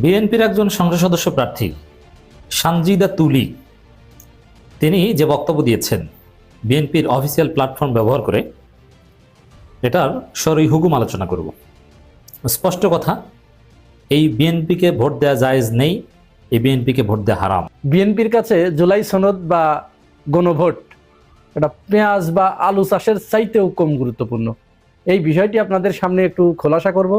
বিএনপির একজন সংসদ সদস্য প্রার্থী, সানজিদা তুলি। তিনি যে বক্তব্য দিয়েছেন, বিএনপির অফিসিয়াল প্ল্যাটফর্ম ব্যবহার করে, এটার সরই হুকুম আলোচনা করব। স্পষ্ট কথা, এই বিএনপিকে ভোট দেওয়া জায়েজ নেই, এই বিএনপিকে ভোট দেওয়া হারাম। বিএনপির কাছে জুলাই সনদ বা গণভোট, এটা পেঁয়াজ বা আলু চাষের চাইতেও কম গুরুত্বপূর্ণ। এই বিষয়টি আপনাদের সামনে একটু খোলাসা করব।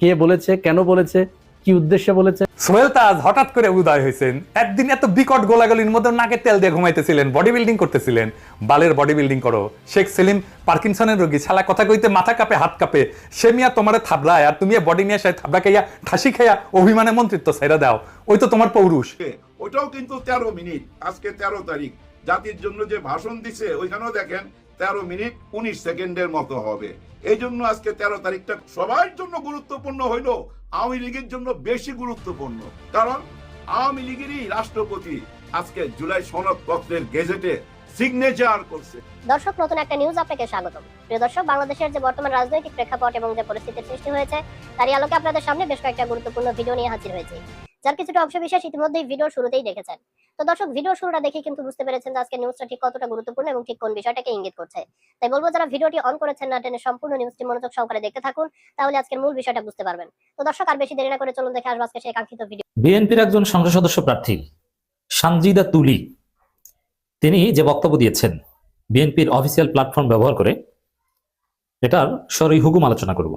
কে বলেছে, কেন বলেছে কি উদ্দেশ্যে বলেছে? সোহেল তাজ হঠাৎ করে উদয় হয়েছেন। একদিন এত বিকট গোলাগুলির মধ্যে নাকে তেল দিয়ে ঘুমাইতেছিলেন বডি বিল্ডিং করতেছিলেন। বালের বডি বিল্ডিং করো। শেখ সেলিম পার্কিনসনের রোগী ছালা কথা কইতে মাথা কাঁপে হাত কাঁপে। সে মিয়া তোমার থাবলায় আর তুমি বডি নিয়ে সে থাবলা খাইয়া ঠাসি খাইয়া অভিমানে মন্ত্রিত্ব ছেড়ে দাও। ওই তো তোমার পৌরুষ। ওটাও কিন্তু তেরো মিনিট। আজকে তেরো তারিখ। জাতির জন্য যে ভাষণ দিছে ওইখানেও দেখেন তেরো মিনিট উনিশ সেকেন্ডের মতো হবে। এই জন্য আজকে তেরো তারিখটা সবার জন্য গুরুত্বপূর্ণ হইল। আওয়ামী লীগের জন্য বেশি গুরুত্বপূর্ণ। কারণ আওয়ামী লীগেরই রাষ্ট্রপতি আজকে জুলাই সনদ পত্রের গেজেটে সিগনেচার করছে। দর্শক, নতুন একটা নিউজ আপনাকে স্বাগতম। প্রিয় দর্শক, বাংলাদেশের যে বর্তমান রাজনৈতিক প্রেক্ষাপট এবং যে পরিস্থিতির সৃষ্টি হয়েছে, তারই আলোকে আপনাদের সামনে বেশ কয়েকটা গুরুত্বপূর্ণ ভিডিও নিয়ে হাজির হয়েছে। যার কিছুটা অংশ বিশেষ ইতিমধ্যেই ভিডিও শুরুতেই দেখেছেন। তো দর্শক ভিডিও শুরুটা দেখে কিন্তু বুঝতে পেরেছেন যে আজকে নিউজটা ঠিক কতটা গুরুত্বপূর্ণ এবং ঠিক কোন বিষয়টাকে ইঙ্গিত করছে। তাই বলব, যারা ভিডিওটি অন করেছেন না টেনে সম্পূর্ণ নিউজটি মনোযোগ সহকারে দেখতে থাকুন, তাহলে আজকের মূল বিষয়টা বুঝতে পারবেন। তো দর্শক, আর বেশি দেরি না করে চলুন দেখে আসব আজকে সেই কাঙ্ক্ষিত ভিডিও বিএনপির একজন সংসদ সদস্য প্রার্থী, সানজিদা তুলি। তিনি যে বক্তব্য দিয়েছেন, বিএনপির অফিসিয়াল প্ল্যাটফর্ম ব্যবহার করে, এটার সরই হুকুম আলোচনা করব।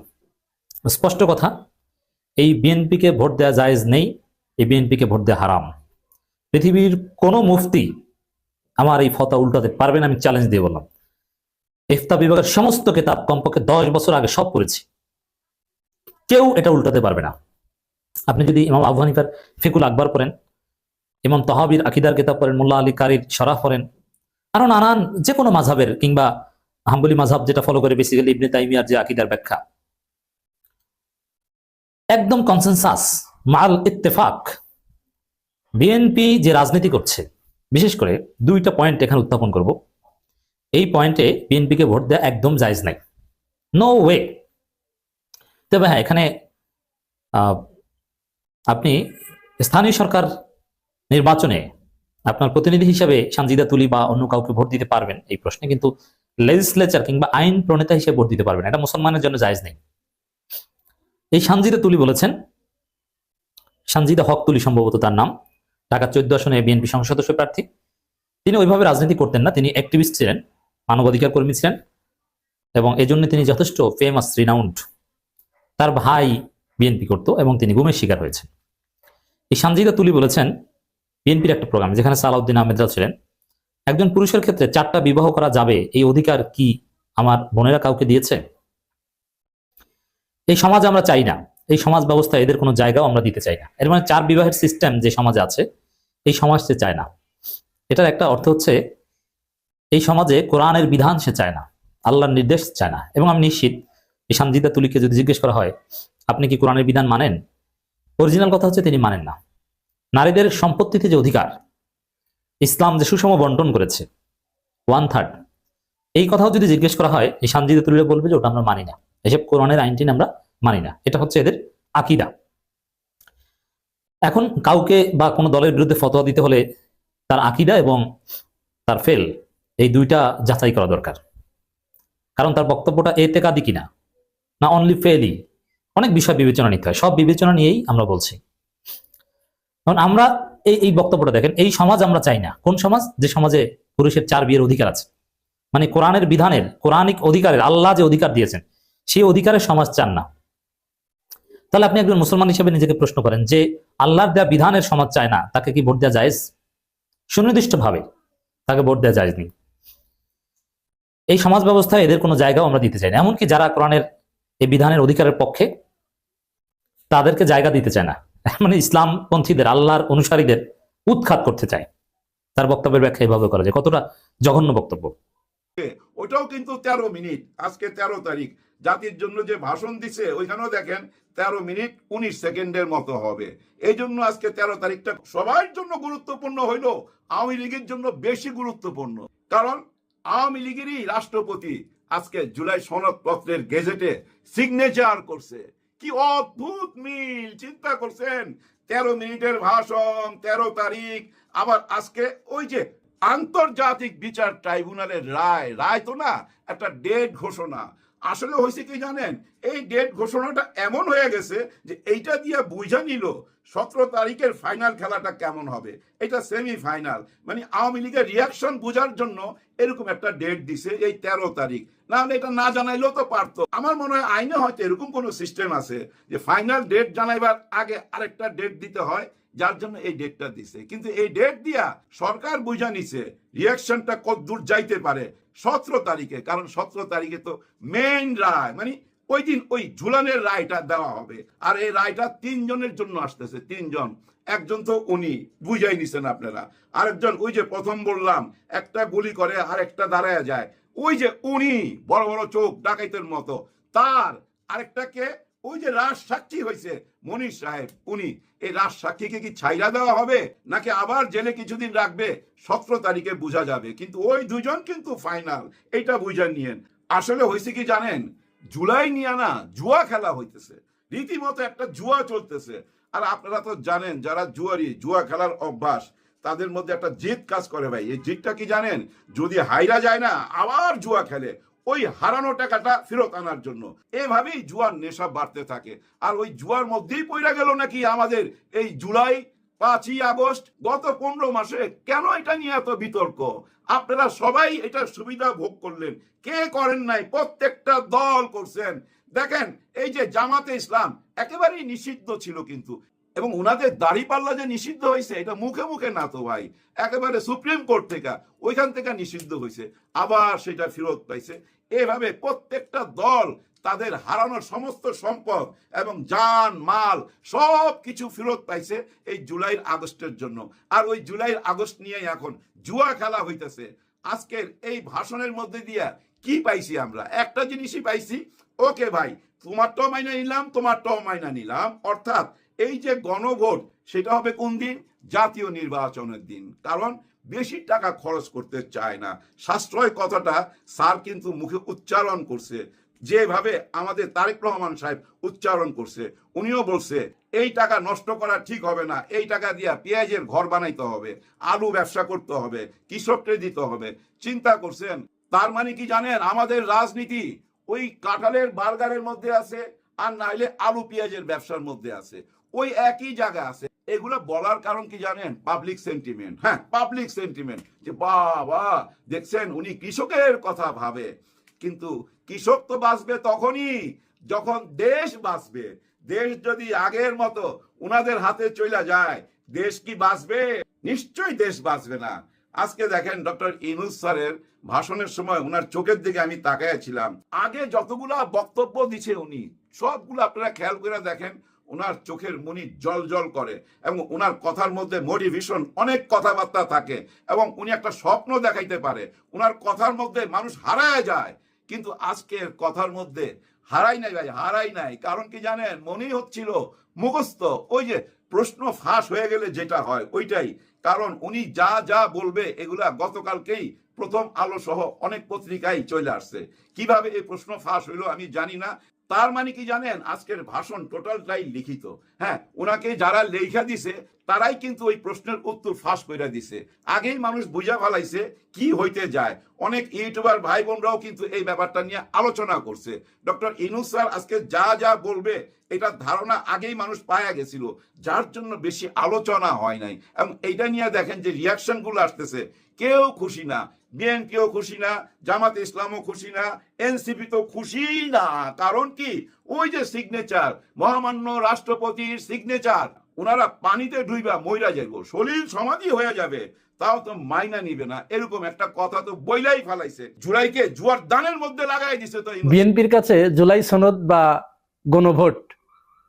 স্পষ্ট কথা, এই বিএনপিকে ভোট দেওয়া জায়েজ নেই, এই বিএনপিকে ভোট দেওয়া হারাম। পৃথিবীর কোনো মুফতি আমার এই ফতা উল্টাতে পারবেন আমি চ্যালেঞ্জ দিয়ে বললাম। ইফতা বিভাগের সমস্ত কিতাব কমপক্ষে দশ বছর আগে সব পড়েছি। কেউ এটা উল্টাতে পারবে না। আপনি যদি ইমাম আবু ফিকুল আকবর পড়েন, ইমাম তহাবির আকিদার কিতাব পড়েন, মোল্লা আলী কারির শরাফ পড়েন, আরও নানান যে কোনো মাঝাবের কিংবা হাম্বলি মাঝাব যেটা ফলো করে বেসিক্যালি ইবনে তাইমিয়ার যে আকিদার ব্যাখ্যা। একদম কনসেনসাস মাল ইত্তেফাক বিএনপি যে রাজনীতি করছে, বিশেষ করে দুইটা পয়েন্ট এখানে উত্থাপন করব। এই পয়েন্টে বিএনপিকে ভোট দেওয়া একদম জায়জ নাই। নো ওয়ে তবে হ্যাঁ এখানে আপনি স্থানীয় সরকার নির্বাচনে আপনার প্রতিনিধি হিসেবে সানজিদা তুলি বা অন্য কাউকে ভোট দিতে পারবেন এই প্রশ্নে, কিন্তু লেজিসলেচার কিংবা আইন প্রণেতা হিসেবে ভোট দিতে পারবেন। এটা মুসলমানের জন্য জায়েজ নেই। এই সানজিদা তুলি বলেছেন, সানজিদা হক তুলি সম্ভবত তার নাম। ঢাকা চোদ্দ আসনে বিএনপি সংসদ সদস্য প্রার্থী। তিনি ওইভাবে রাজনীতি করতেন না, তিনি অ্যাক্টিভিস্ট ছিলেন, মানবাধিকার কর্মী ছিলেন এবং এজন্য তিনি যথেষ্ট ফেমাস রিনাউন্ড তার ভাই বিএনপি করত এবং তিনি গুমের শিকার হয়েছেন। এই সানজিদা তুলি বলেছেন, বিএনপির একটা প্রোগ্রাম যেখানে সালাউদ্দিন আহমেদরাও ছিলেন। একজন পুরুষের ক্ষেত্রে চারটা বিবাহ করা যাবে, এই অধিকার কি আমার বোনেরা কাউকে দিয়েছে? এই সমাজ আমরা চাই না, এই সমাজ ব্যবস্থা এদের কোনো জায়গাও আমরা দিতে চাই না। এর মানে চার বিবাহের সিস্টেম যে সমাজে আছে এই সমাজ সে চায় না। এটার একটা অর্থ হচ্ছে, এই সমাজে কোরআনের বিধান সে চায় না, আল্লাহর নির্দেশ চায় না। এবং আমি নিশ্চিত এই সানজিদা তুলিকে যদি জিজ্ঞেস করা হয়, আপনি কি কোরআনের বিধান মানেন? অরিজিনাল কথা হচ্ছে তিনি মানেন না। নারীদের সম্পত্তিতে যে অধিকার, ইসলাম যে সুষম বন্টন করেছে ওয়ান থার্ড এই কথাও যদি জিজ্ঞেস করা হয় এই সানজিদা তুলিরা বলবে যে, ওটা আমরা মানি না। এসব কোরআনের আইনটি আমরা মানি না। এটা হচ্ছে এদের আকিদা। এখন কাউকে বা কোনো দলের বিরুদ্ধে ফতোয়া দিতে হলে তার আকিদা এবং তার ফেল, এই দুইটা যাচাই করা দরকার। কারণ তার বক্তব্যটা এতে কাদি কিনা? না অনলি ফেলই অনেক বিষয় বিবেচনা নিতে হয়। সব বিবেচনা নিয়েই আমরা বলছি। কারণ আমরা এই এই বক্তব্যটা দেখেন, এই সমাজ আমরা চাই না। কোন সমাজ? যে সমাজে পুরুষের চার বিয়ের অধিকার আছে। মানে কোরআনের বিধানের, কোরআনিক অধিকারের, আল্লাহ যে অধিকার দিয়েছেন, সেই অধিকারের সমাজ চান না। তাহলে আপনি একজন মুসলমান হিসেবে নিজেকে প্রশ্ন করেন যে আল্লাহর দেয়া বিধানের সমাজ চায় না, তাকে কি ভোট দেওয়া যায় সুনির্দিষ্ট ভাবে তাকে ভোট দেওয়া যায়নি এই সমাজ ব্যবস্থায় এদের কোনো জায়গাও আমরা দিতে চাই না। এমনকি যারা কোরআনের এই বিধানের অধিকারের পক্ষে, তাদেরকে জায়গা দিতে চায় না। মানে ইসলামপন্থীদের, আল্লাহর অনুসারীদের উৎখাত করতে চায়। তার বক্তব্যের ব্যাখ্যা এইভাবে করা যায়। কতটা জঘন্য বক্তব্য। ওটাও কিন্তু তেরো মিনিট। আজকে তেরো তারিখ। জাতির জন্য যে ভাষণ দিছে, ওইখানেও দেখেন তেরো মিনিট উনিশ সেকেন্ডের মতো হবে। এই জন্য আজকে তেরো তারিখটা সবার জন্য গুরুত্বপূর্ণ হইল। আওয়ামী লীগের জন্য বেশি গুরুত্বপূর্ণ। কারণ আওয়ামী লীগেরই রাষ্ট্রপতি আজকে জুলাই সনদ পত্রের গেজেটে সিগনেচার করছে। কি অদ্ভুত মিল, চিন্তা করছেন? তেরো মিনিটের ভাষণ, তেরো তারিখ, আবার আজকে ওই যে আন্তর্জাতিক বিচার ট্রাইব্যুনালের রায় রায় তো না, একটা ডেট ঘোষণা। আসলে হয়েছে কি জানেন, এই ডেট ঘোষণাটা এমন হয়ে গেছে যে এইটা দিয়ে বুঝা নিল সতেরো তারিখের ফাইনাল খেলাটা কেমন হবে। এটা সেমি ফাইনাল মানে আওয়ামী লীগের রিয়াকশন বোঝার জন্য এরকম একটা ডেট দিছে এই তেরো তারিখ। না হলে এটা না জানাইলেও তো পারতো। আমার মনে হয় আইনে হয়তো এরকম কোনো সিস্টেম আছে যে ফাইনাল ডেট জানাইবার আগে আরেকটা ডেট দিতে হয়। যার জন্য এই ডেটটা দিছে। কিন্তু এই ডেট দিয়া সরকার বুঝা নিছে রিয়াকশনটা কত দূর যাইতে পারে সতেরো তারিখে। কারণ সতেরো তারিখে তো মেইন রায় মানে ওই দিন ওই ঝুলানের রায়টা দেওয়া হবে। আর এই রায়টা তিনজনের জন্য আসতেছে, তিনজন। একজন তো উনি, বুঝাই নিছেন আপনারা। আরেকজন ওই যে প্রথম বললাম, একটা গুলি করে আর একটা দাঁড়ায় যায়। ওই যে উনি, বড় বড় চোখ ডাকাইতের মতো, তার আরেকটাকে ওই যে রাজ সাক্ষী হয়েছে, মনীষ সাহেব, উনি। এই রাজ সাক্ষীকে কি ছাইরা দেওয়া হবে, নাকি আবার জেলে কিছুদিন রাখবে? সতেরো তারিখে বোঝা যাবে। কিন্তু ওই দুজন কিন্তু ফাইনাল এইটা বুঝা নিয়েন। আসলে হয়েছে কি জানেন? জুলাই নিয়ে না, জুয়া খেলা হইতেছে। রীতিমতো একটা জুয়া চলতেছে। আর আপনারা তো জানেন, যারা জুয়ারি, জুয়া খেলার অভ্যাস, তাদের মধ্যে একটা জিদ কাজ করে ভাই। এই জিতটা কি জানেন? যদি হাইরা যায় না, আবার জুয়া খেলে। ওই হারানো টাকাটা ফেরত আনার জন্য। এভাবেই জুয়ার নেশা বাড়তে থাকে। আর ওই জুয়ার মধ্যেই পড়ে গেল নাকি আমাদের এই জুলাই পাঁচই আগস্ট গত পনেরো মাসে? কেন এটা নিয়ে এত বিতর্ক? আপনারা সবাই এটার সুবিধা ভোগ করলেন। কে করেন নাই? প্রত্যেকটা দল করছেন। দেখেন, এই যে জামাতে ইসলাম একেবারেই নিষিদ্ধ ছিল কিন্তু। এবং ওনাদের দাড়ি পাল্লা যে নিষিদ্ধ হয়েছে এটা মুখে মুখে না তো ভাই, একেবারে সুপ্রিম কোর্ট থেকে, ওইখান থেকে নিষিদ্ধ হয়েছে আবার সেটা ফেরত পাইছে। এভাবে প্রত্যেকটা দল তাদের হারানো সমস্ত সম্পদ এবং যান, মাল সব কিছু ফেরত পাইছে এই জুলাই আগস্টের জন্য। আর ওই জুলাই আগস্ট নিয়ে এখন জুয়া খেলা হইতেছে। আজকের এই ভাষণের মধ্যে দিয়া কি পাইছি আমরা? একটা জিনিসই পাইছি, ওকে ভাই, তোমারটাও মাইনা নিলাম, তোমারটাও মাইনা নিলাম, অর্থাৎ এই যে গণভোট, সেটা হবে কোন দিন? জাতীয় নির্বাচনের দিন। কারণ বেশি টাকা খরচ করতে চায় না। সাশ্রয় কথাটা স্যার কিন্তু মুখে উচ্চারণ করছে। যেভাবে আমাদের তারেক রহমান সাহেব উচ্চারণ করছে, উনিও বলছে, এই টাকা নষ্ট করা ঠিক হবে না। এই টাকা দিয়া পেঁয়াজের ঘর বানাইতে হবে, আলু ব্যবসা করতে হবে, কৃষককে দিতে হবে। চিন্তা করছেন? তার মানে কি জানেন? আমাদের রাজনীতি ওই কাঁঠালের বার্গারের মধ্যে আছে, আর নাইলে আলু পেঁয়াজের ব্যবসার মধ্যে আছে। ওই একই জায়গা আছে। এগুলো বলার কারণ কি জানেন? পাবলিক সেন্টিমেন্ট হ্যাঁ পাবলিক সেন্টিমেন্ট যে বাবা, দেখছেন, উনি কৃষকের কথা ভাবে। কিন্তু কৃষক তো বাঁচবে তখনই, যখন দেশ বাঁচবে। দেশ যদি আগের মতো উনাদের হাতে চলে যায়, দেশ কি বাঁচবে? নিশ্চয়ই দেশ বাঁচবে না। আজকে দেখেন ডক্টর ইনুস স্যারের ভাষণের সময় উনার চোখের দিকে আমি তাকাইছিলাম আগে যতগুলা বক্তব্য দিছে উনি, সবগুলো আপনারা খেয়াল করে দেখেন ওনার চোখের মনি জল জল করে এবং ওনার কথার মধ্যে মোটিভেশন অনেক কথাবার্তা থাকে এবং উনি একটা স্বপ্ন দেখাইতে পারে। ওনার কথার মধ্যে মানুষ হারায় যায়, কিন্তু আজকের কথার মধ্যে হারাই নাই ভাই, হারাই নাই। কারণ কি জানেন? মনেই হচ্ছিল মুখস্থ, ওই যে প্রশ্ন ফাঁস হয়ে গেলে যেটা হয় ওইটাই। কারণ উনি যা যা বলবে এগুলা গতকালকেই প্রথম আলো সহ অনেক পত্রিকায় চলে আসছে। কীভাবে এই প্রশ্ন ফাঁস হইল আমি জানি না তার মানে কি জানেন? আজকের ভাষণ টোটালটাই লিখিত। হ্যাঁ ওনাকে যারা লেখা দিছে, তারাই কিন্তু ওই প্রশ্নের উত্তর ফাঁস করে দিছে। আগেই মানুষ বুঝা ফেলাইছে কি হইতে যায়। অনেক ইউটিউবার ভাই বোনরাও কিন্তু এই ব্যাপারটা নিয়ে আলোচনা করছে। ডক্টর ইনুস স্যার আজকে যা যা বলবে, এটা ধারণা আগেই মানুষ পায়া গেছিল। যার জন্য বেশি আলোচনা হয় নাই। এবং এইটা নিয়ে দেখেন যে রিয়াকশনগুলো আসতেছে। কেউ খুশি না। বিএনপিও খুশি না, জামাত ইসলামও খুশি না এনসিপি তো খুশি না। কারণ কি? ওই যে সিগনেচার মহামান্য রাষ্ট্রপতির সিগনেচার ওনারা পানিতে ডুইবা মইরা যাইব। সলিল সমাধি হয়ে যাবে, তাও তো মাইনা নিবে না। এরকম একটা কথা তো বইলাই ফেলাইছে। জুলাইকে জুয়ার দানের মধ্যে লাগাই দিছে তো বিএনপির কাছে জুলাই সনদ বা গণভোট,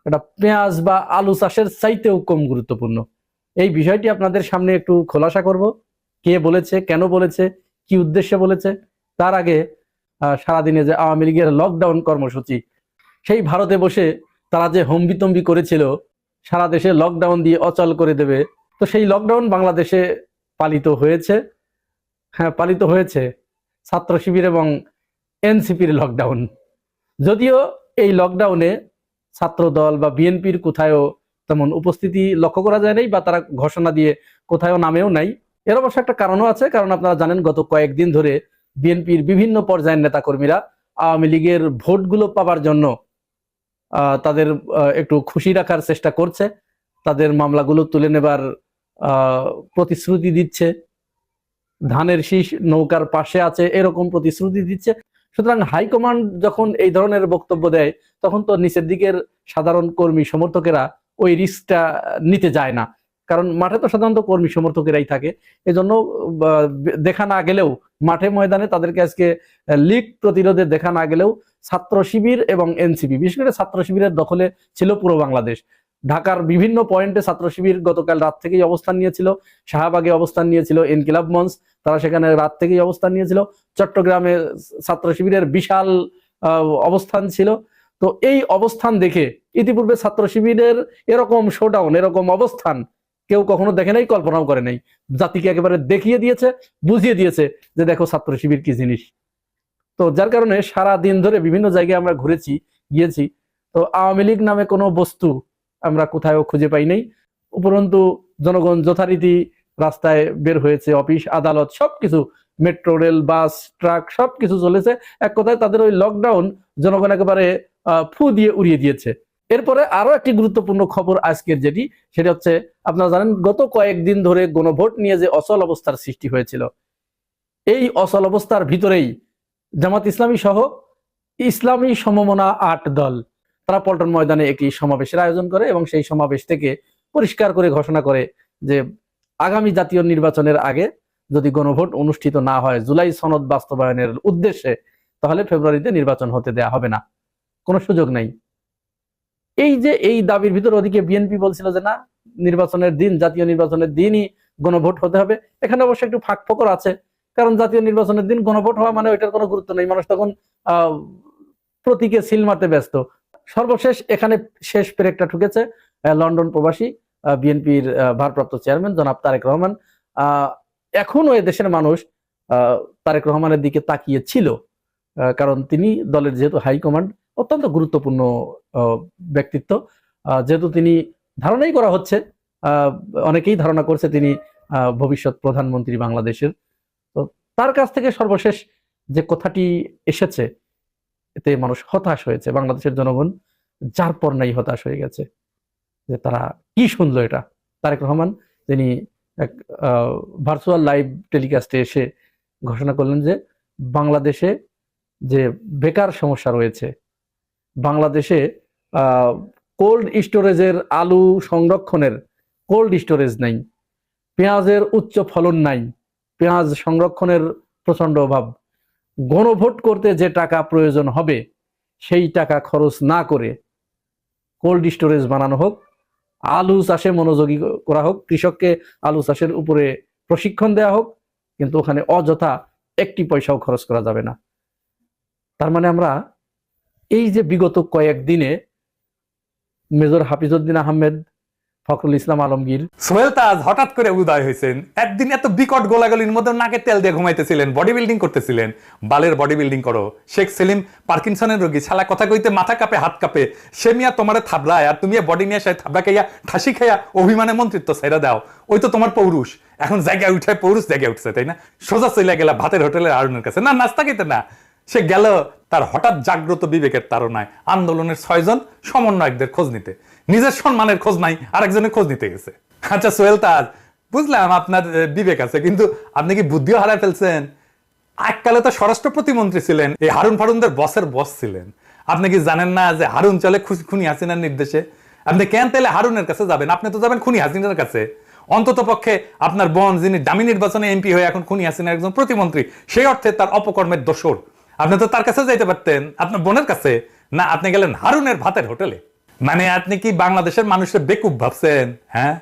এটা পেঁয়াজ বা আলু চাষের চাইতেও কম গুরুত্বপূর্ণ। এই বিষয়টি আপনাদের সামনে একটু খোলাসা করব। কে বলেছে, কেন বলেছে কি উদ্দেশ্যে বলেছে? তার আগে সারাদিনে যে আওয়ামী লীগের লকডাউন কর্মসূচি, সেই ভারতে বসে তারা যে হম্বিতম্বি করেছিল, সারা দেশে লকডাউন দিয়ে অচল করে দেবে, তো সেই লকডাউন বাংলাদেশে পালিত হয়েছে। হ্যাঁ পালিত হয়েছে। ছাত্র শিবির এবং এনসিপির লকডাউন যদিও এই লকডাউনে ছাত্র দল বা বিএনপির কোথায়ও তেমন উপস্থিতি লক্ষ্য করা যায় নাই বা তারা ঘোষণা দিয়ে কোথায়ও নামেও নাই। এর অবশ্য একটা কারণও আছে, কারণ আপনারা জানেন গত কয়েকদিন ধরে বিএনপির বিভিন্ন পর্যায়ের নেতাকর্মীরা আওয়ামী লীগের ভোটগুলো পাবার জন্য তাদের একটু খুশি রাখার চেষ্টা করছে। তাদের মামলাগুলো তুলে নেবার প্রতিশ্রুতি দিচ্ছে। ধানের শীষ নৌকার পাশে আছে, এরকম প্রতিশ্রুতি দিচ্ছে। সুতরাং হাইকমান্ড যখন এই ধরনের বক্তব্য দেয়, তখন তো নিচের দিকের সাধারণ কর্মী সমর্থকেরা ওই রিস্কটা নিতে যায় না। কারণ মাঠে তো সাধারণত কর্মী সমর্থকেরাই থাকে। এজন্য দেখা না গেলেও মাঠে ময়দানে তাদেরকে আজকে লিগ প্রতিরোধে দেখা না গেলেও ছাত্র শিবির এবং এনসিপি, বিশেষ করে ছাত্র শিবিরের দখলে ছিল পুরো বাংলাদেশ। ঢাকার বিভিন্ন পয়েন্টে ছাত্র শিবির গতকাল রাত থেকেই অবস্থান নিয়েছিল। শাহবাগে অবস্থান নিয়েছিল এনকিলাব মঞ্চ, তারা সেখানে রাত থেকেই অবস্থান নিয়েছিল। চট্টগ্রামে ছাত্র শিবিরের বিশাল অবস্থান ছিল। তো এই অবস্থান দেখে ইতিপূর্বে ছাত্র শিবিরের এরকম শোডাউন এরকম অবস্থান কেউ কখনো দেখে নাই, কল্পনাও করে নাই। জাতিকে একেবারে দেখিয়ে দিয়েছে, বুঝিয়ে দিয়েছে যে দেখো ছাত্র শিবির কি জিনিস। তো যার কারণে সারা দিন ধরে বিভিন্ন জায়গায় আমরা ঘুরেছি, গিয়েছি। তো আওয়ামী লীগ নামে কোনো বস্তু আমরা কোথাও খুঁজে পাই নাই। উপরন্তু জনগণ যথারীতি রাস্তায় বের হয়েছে, অফিস, আদালত, সবকিছু, মেট্রো, রেল, বাস, ট্রাক, সবকিছু চলেছে। এক কথায় তাদের ওই লকডাউন জনগণ একেবারে ফু দিয়ে উড়িয়ে দিয়েছে। এরপরে আরও একটি গুরুত্বপূর্ণ খবর আজকের যেটি, সেটা হচ্ছে, আপনারা জানেন, গত কয়েকদিন ধরে গণভোট নিয়ে যে অচল অবস্থার সৃষ্টি হয়েছিল, এই অচল অবস্থার ভিতরেই জামাত ইসলামী সহ ইসলামী সমমনা আট দল, তারা পল্টন ময়দানে একটি সমাবেশের আয়োজন করে এবং সেই সমাবেশ থেকে পরিষ্কার করে ঘোষণা করে যে আগামী জাতীয় নির্বাচনের আগে যদি গণভোট অনুষ্ঠিত না হয়, জুলাই সনদ বাস্তবায়নের উদ্দেশ্যে, তাহলে ফেব্রুয়ারিতে নির্বাচন হতে দেয়া হবে না। কোনো সুযোগ নাই। এই যে এই দাবির ভিতর ওদিকে বিএনপি বলছিল যে না, নির্বাচনের দিন, জাতীয় নির্বাচনের দিনই গণভোট হতে হবে। এখানে অবশ্য একটু ফাঁক ফকর আছে, কারণ জাতীয় নির্বাচনের দিন গণভোট হওয়া মানে ওইটার কোনো গুরুত্ব নেই। মানুষ তখন প্রতীকে সিল মারতে ব্যস্ত। সর্বশেষ এখানে শেষ পেরেকটা ঠুকেছে লন্ডন প্রবাসী বিএনপির ভারপ্রাপ্ত চেয়ারম্যান জনাব তারেক রহমান। এখনও দেশের মানুষ তারেক রহমানের দিকে তাকিয়ে ছিল কারণ তিনি দলের যেহেতু হাইকমান্ড অত্যন্ত গুরুত্বপূর্ণ ব্যক্তিত্ব। যেহেতু তিনি ধারণাই করা হচ্ছে অনেকেই ধারণা করছে তিনি ভবিষ্যৎ প্রধানমন্ত্রী বাংলাদেশের। তো তার কাছ থেকে সর্বশেষ যে কথাটি এসেছে, এতে মানুষ হতাশ হয়েছে, বাংলাদেশের জনগণ যার পর নাই হতাশ হয়ে গেছে, যে তারা কি শুনলো এটা? তারেক রহমান তিনি এক ভার্চুয়াল লাইভ টেলিকাস্টে এসে ঘোষণা করলেন যে বাংলাদেশে যে বেকার সমস্যা রয়েছে বাংলাদেশে কোল্ড স্টোরেজের আলু সংরক্ষণের কোল্ড স্টোরেজ নাই, পেঁয়াজের উচ্চ ফলন নাই, পেঁয়াজ সংরক্ষণের প্রচণ্ড অভাব। গণভোট করতে যে টাকা প্রয়োজন হবে, সেই টাকা খরচ না করে কোল্ড স্টোরেজ বানানো হোক, আলু চাষে মনোযোগী করা হোক, কৃষককে আলু চাষের উপরে প্রশিক্ষণ দেওয়া হোক, কিন্তু ওখানে অযথা একটি পয়সাও খরচ করা যাবে না। তার মানে আমরা এই যে বিগত কয়েকদিনে মেজর হাফিজউদ্দিন আহমেদ, ফখরুল ইসলাম আলমগীর। সোহেল তাজ হঠাৎ করে উদয় হয়েছেন। একদিন এত বিকট গোলাগুলির মধ্যে নাকে তেল দিয়ে ঘুমাইতেছিলেন বডি বিল্ডিং করতেছিলেন। বালের বডি বিল্ডিং করো। শেখ সেলিম পার্কিনসনের রোগী ছালা কথা কইতে মাথা কাঁপে, হাত কাঁপে। সে মিয়া তোমার থাবলায় আর তুমি বডি নিয়ে সে থাবলা খাইয়া, ঠাসি খাইয়া অভিমানে মন্ত্রিত্ব ছেড়ে দাও। ওই তো তোমার পৌরুষ। এখন জায়গায় উঠে পৌরুষ জায়গায় উঠছে, তাই না? সোজা চলে গেলা ভাতের হোটেলের আরুনের কাছে। না, নাস্তা খেতে না। সে গেল তার হঠাৎ জাগ্রত বিবেকের তাড়নায়। আন্দোলনের ছয়জন সমন্বয়কদের খোঁজ নিতে। নিজের সম্মানের খোঁজ নাই, আরেকজনের খোঁজ নিতে গেছে। আচ্ছা সোহেল তাজ, বুঝলাম আপনার বিবেক আছে, কিন্তু আপনি কি বুদ্ধিও হারায় ফেলছেন? এককালে তো স্বরাষ্ট্র প্রতিমন্ত্রী ছিলেন, এই হারুন ফারুনদের বসের বস ছিলেন। আপনি কি জানেন না যে হারুন চলে খু- খুনি হাসিনার নির্দেশে? আপনি কেন তাহলে হারুনের কাছে যাবেন? আপনি তো যাবেন খুনি হাসিনার কাছে। অন্তত পক্ষে আপনার বোন, যিনি দামি নির্বাচনে এমপি হয়ে এখন খুনি হাসিনার একজন প্রতিমন্ত্রী, সেই অর্থে তার অপকর্মের দোষর। আপনি তো তার কাছে যাইতে পারতেন, আপনার বোনের কাছে। না, আপনি গেলেন হারুনের ভাতের হোটেলে। মানে আপনি কি বাংলাদেশের মানুষের বেকুব ভাবছেন হ্যাঁ?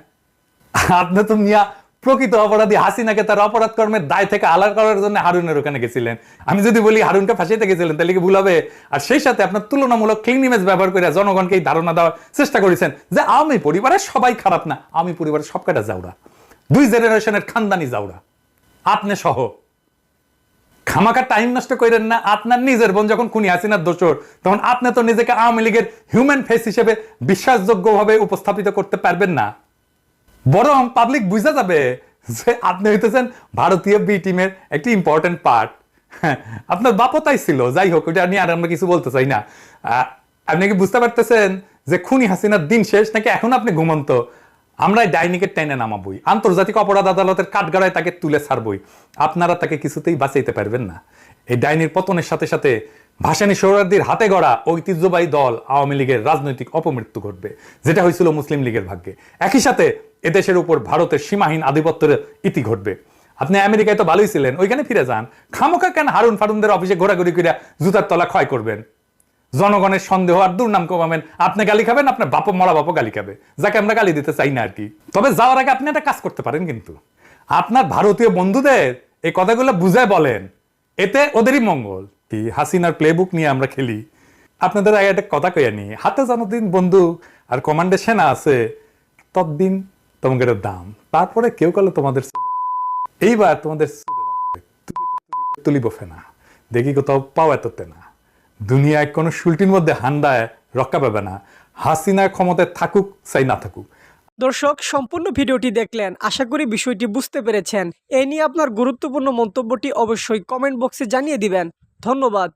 আপনি তো মিয়া প্রকৃত অপরাধী, হাসিনাকে তার অপরাধ কর্মের দায় থেকে আলাদা করার জন্য হারুনের ওখানে গেছিলেন। আমি যদি বলি হারুনকে ফাঁসিতে গেছিলেন, তাহলে কি ভুল হবে? আর সেই সাথে আপনার তুলনামূলক ক্লিন ইমেজ ব্যবহার করে জনগণকে এই ধারণা দেওয়ার চেষ্টা করেছেন যে আমি পরিবারের সবাই খারাপ না, আমি পরিবারের সব কটা যাওরা দুই জেনারেশনের খানদানি যাওরা আপনি সহ। খামাকা টাইম নষ্ট করেন না, আপনার নিজের বোন যখন খুনি হাসিনার দোষর, তখন আপনি তো নিজেকে আওয়ামী লীগের হিউম্যান ফেস হিসেবে বিশ্বাসযোগ্যভাবে উপস্থাপিত করতে পারবেন না। বরং পাবলিক বুঝা যাবে যে আপনি হইতেছেন ভারতীয় বি টিমের একটি ইম্পর্টেন্ট পার্ট আপনার বাপও তাই ছিল, যাই হোক ওটা নিয়ে আর আমরা কিছু বলতে চাই না। আপনি কি বুঝতে পারতেছেন যে খুনি হাসিনার দিন শেষ নাকি এখন আপনি ঘুমন্ত? আমরা ডাইনিকের টাইনে নামাবই। আন্তর্জাতিক অপরাধ আদালতের কাঠগড়ায় তাকে তুলে ছাড়বই। আপনারা তাকে কিছুতেই বাঁচাইতে পারবেন না। এই ডাইনির পতনের সাথে সাথে ভাসানী সৌরার্দির হাতে গড়া ঐতিহ্যবাহী দল আওয়ামী লীগের রাজনৈতিক অপমৃত্যু ঘটবে, যেটা হয়েছিল মুসলিম লীগের ভাগ্যে। একই সাথে এদেশের উপর ভারতের সীমাহীন আধিপত্যের ইতি ঘটবে। আপনি আমেরিকায় তো ভালোই ছিলেন, ওইখানে ফিরে যান। খামোকা কেন হারুন ফারুনদের অফিসে ঘোরাঘুরি করে জুতার তলা ক্ষয় করবেন? জনগণের সন্দেহ আর দুর্নাম কমাবেন। আপনি গালি খাবেন, আপনার বাপ মরা বাপ গালি খাবে। যাকে আমরা গালি দিতে চাই না আর কি। তবে যাওয়ার আগে আপনি একটা কাজ করতে পারেন কিন্তু। আপনার ভারতীয় বন্ধুদের এই কথাগুলো বুঝায় বলেন। এতে ওদেরই মঙ্গল। কি হাসিনার প্লেবুক নিয়ে আমরা খেলি। আপনাদের আগে একটা কথা কইয়া নি হাতে যতদিন বন্ধু আর কমান্ডে সেনা আছে, ততদিন তোমাদের দাম। তারপরে কেউ কালো তোমাদের এইবার তোমাদের তুলিব ফেনা। দেখি কোথাও পাও এততে না দুনিয়ায় কোনো শুল্টির মধ্যে হান্দায় রক্ষা পাবে না। হাসিনা ক্ষমতায় থাকুক, চাই না থাকুক। দর্শক, সম্পূর্ণ ভিডিওটি দেখলেন। আশা করি বিষয়টি বুঝতে পেরেছেন। এ নিয়ে আপনার গুরুত্বপূর্ণ মন্তব্যটি অবশ্যই কমেন্ট বক্সে জানিয়ে দিবেন। ধন্যবাদ।